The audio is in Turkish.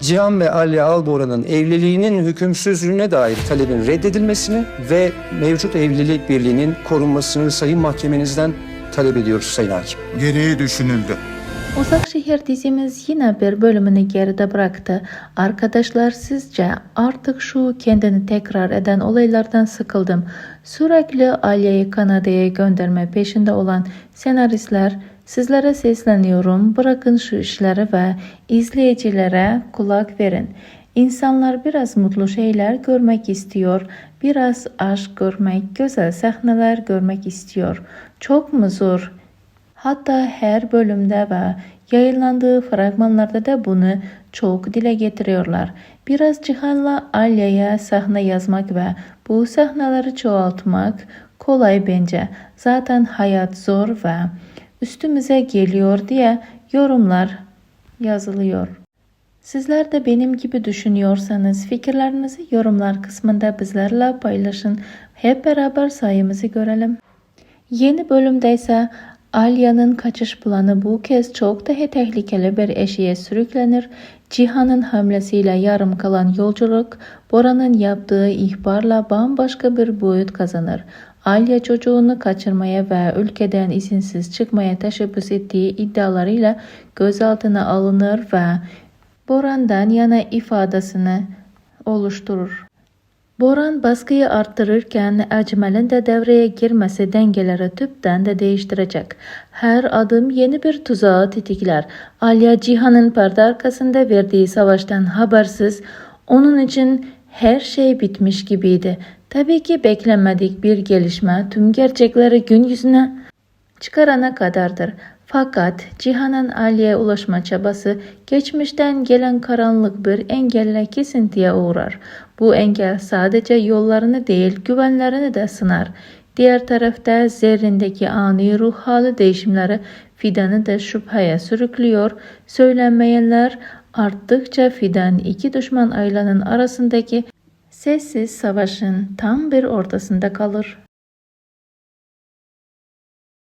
Cihan ve Alya Alboran'ın evliliğinin hükümsüzlüğüne dair talebin reddedilmesini ve mevcut evlilik birliğinin korunmasını Sayın Mahkemenizden talep ediyoruz Sayın Hakim. Gereği düşünüldü. Uzak Şehir dizimiz yine bir bölümünü geride bıraktı. Arkadaşlar sizce artık şu kendini tekrar eden olaylardan sıkıldım. Sürekli Alya'yı Kanada'ya gönderme peşinde olan senaristler sizlere sesleniyorum. Bırakın şu işleri ve izleyicilere kulak verin. İnsanlar biraz mutlu şeyler görmek istiyor. Biraz aşk görmek, güzel sahneler görmek istiyor. Çok mu zor? Hatta her bölümde ve yayınlandığı fragmanlarda da bunu çok dile getiriyorlar. Biraz Cihan'la Alya'ya sahne yazmak ve bu sahneleri çoğaltmak kolay bence. Zaten hayat zor ve üstümüze geliyor diye yorumlar yazılıyor. Sizler de benim gibi düşünüyorsanız fikirlerinizi yorumlar kısmında bizlerle paylaşın. Hep beraber sayımızı görelim. Yeni bölümde ise Alya'nın kaçış planı bu kez çok daha tehlikeli bir eşiğe sürüklenir. Cihan'ın hamlesiyle yarım kalan yolculuk Bora'nın yaptığı ihbarla bambaşka bir boyut kazanır. Alya çocuğunu kaçırmaya ve ülkeden izinsiz çıkmaya teşebbüs ettiği iddialarıyla gözaltına alınır ve Boran'dan yana ifadesini oluşturur. Boran baskıyı arttırırken Ecmel'in de devreye girmesi dengeleri tüpten de değiştirecek. Her adım yeni bir tuzağı tetikler. Alya Cihan'ın perde arkasında verdiği savaştan habersiz onun için her şey bitmiş gibiydi. Tabii ki beklenmedik bir gelişme tüm gerçekleri gün yüzüne çıkarana kadardır. Fakat Cihan'ın Ali'ye ulaşma çabası geçmişten gelen karanlık bir engelle kesintiye uğrar. Bu engel sadece yollarını değil güvenlerini de sınar. Diğer tarafta zerrindeki ani ruh hali değişimleri Fidan'ı da şüpheye sürüklüyor. Söylenmeyenler arttıkça Fidan iki düşman ailenin arasındaki sessiz savaşın tam bir ortasında kalır.